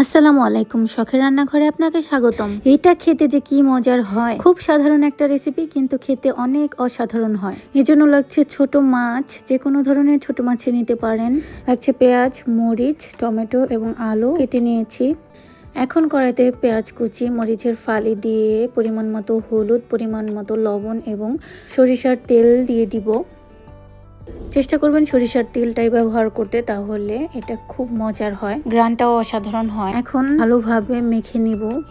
আসসালামু আলাইকুম, শখের রান্নাঘরে আপনাকে স্বাগতম। এটা খেতে যে কি মজার হয়? খুব সাধারণ একটা রেসিপি কিন্তু খেতে অনেক অসাধারণ হয়। এজন্য লাগছে ছোট মাছ, যে কোনো ধরনের ছোট মাছে নিতে পারেন। লাগছে পেঁয়াজ, মরিচ, টমেটো এবং আলু কেটে নিয়েছি। এখন কড়াইতে পেঁয়াজ কুচি, মরিচের ফালি দিয়ে পরিমাণ মতো হলুদ, পরিমাণ মতো লবণ এবং সরিষার তেল দিয়ে দিব। চেষ্টা করবেন সরিষার তেলটাই ব্যবহার করতে, তাহলে এটা খুব মজার হয়। গ্রানটাও অসাধারণ হয়। এখন ভালোভাবে মেখে নিব।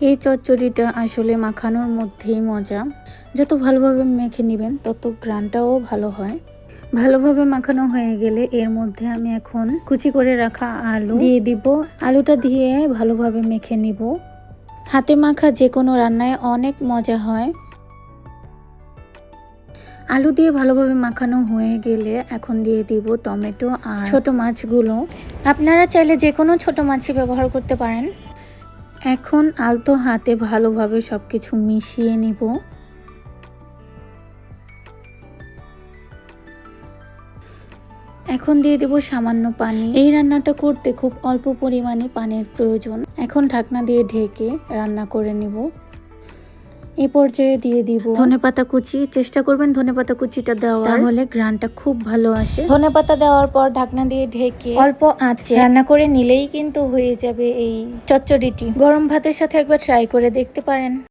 এই চচ্চড়িটা আসলে মাখানোর মধ্যেই মজা। যত ভালোভাবে মেখে নেবেন, তত গ্রানটাও ভালো হয়। ভালোভাবে মাখানো হয়ে গেলে এর মধ্যে আমি এখন কুচি করে রাখা আলু দিয়ে দিব। আলুটা দিয়ে ভালোভাবে মেখে নিব। হাতে মাখা যে কোনো রান্নায় অনেক মজা হয়। আলু দিয়ে ভালোভাবে মাখানো হয়ে গেলে এখন দিয়ে দিব টমেটো আর ছোট মাছগুলো। আপনারা চাইলে যে কোনো ছোট মাছই ব্যবহার করতে পারেন। এখন আলতো হাতে ভালোভাবে সব কিছু মিশিয়ে নিব। এখন দিয়ে দেব সামান্য পানি। এই রান্নাটা করতে খুব অল্প পরিমাণে পানির প্রয়োজন। এখন ঢাকনা দিয়ে ঢেকে রান্না করে নিব। এই পর্যায়ে দিয়ে দিব। ধনেপাতা কুচি চেষ্টা করবেন ধনেপাতা কুচিটা দেওয়া তাহলে গ্রানটা খুব ভালো আসে। ধনেপাতা দেওয়ার পর ঢাকনা দিয়ে ঢেকে অল্প আঁচে রান্না করে নিলেই কিন্তু হয়ে যাবে এই চচ্চড়িটি। গরম ভাতের সাথে একবার ট্রাই করে দেখতে পারেন।